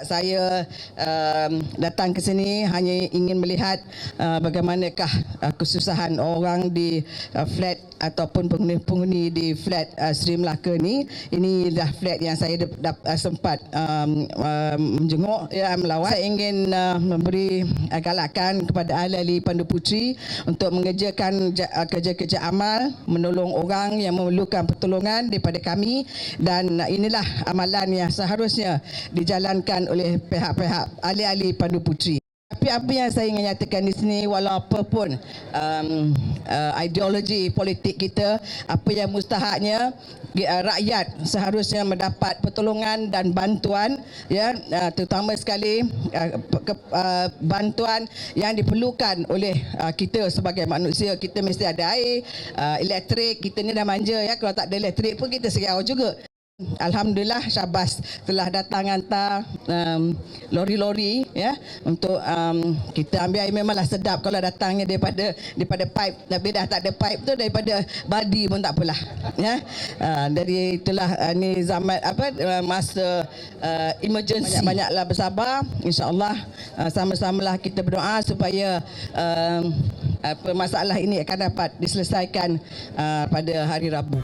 Saya um, datang ke sini hanya ingin melihat uh, bagaimanakah uh, kesusahan orang di uh, flat ataupun penghuni-penghuni di flat uh, Sri Melaka ni. Ini dah flat yang saya dap, dap, uh, sempat um, uh, menjenguk ya melawat. Saya ingin uh, memberi uh, galakan kepada ahli-ahli Pandu Puteri untuk mengerjakan ja- uh, kerja-kerja amal menolong orang yang memerlukan pertolongan daripada kami dan uh, inilah amalan yang seharusnya dijalankan oleh pihak-pihak ahli-ahli Pandu Puteri. Tapi apa yang saya ingin nyatakan di sini walaupun um, uh, ideologi politik kita apa yang mustahaknya uh, rakyat seharusnya mendapat pertolongan dan bantuan ya uh, terutama sekali uh, ke, uh, bantuan yang diperlukan oleh uh, kita sebagai manusia. Kita mesti ada air uh, elektrik kita ni dah manja ya. Kalau tak ada elektrik pun kita serau juga Alhamdulillah Syabas telah datang hantar um, lori-lori ya untuk um, kita ambil air memanglah sedap kalau datangnya daripada daripada pipe. Tapi dah tak ada pipe tu daripada badi pun tak apalah ya. Uh, dari itulah uh, ni zaman apa uh, masa uh, emergency. Banyak-banyaklah bersabar. Insyaallah uh, sama-samalah kita berdoa supaya um, apa masalah ini akan dapat diselesaikan uh, pada hari Rabu.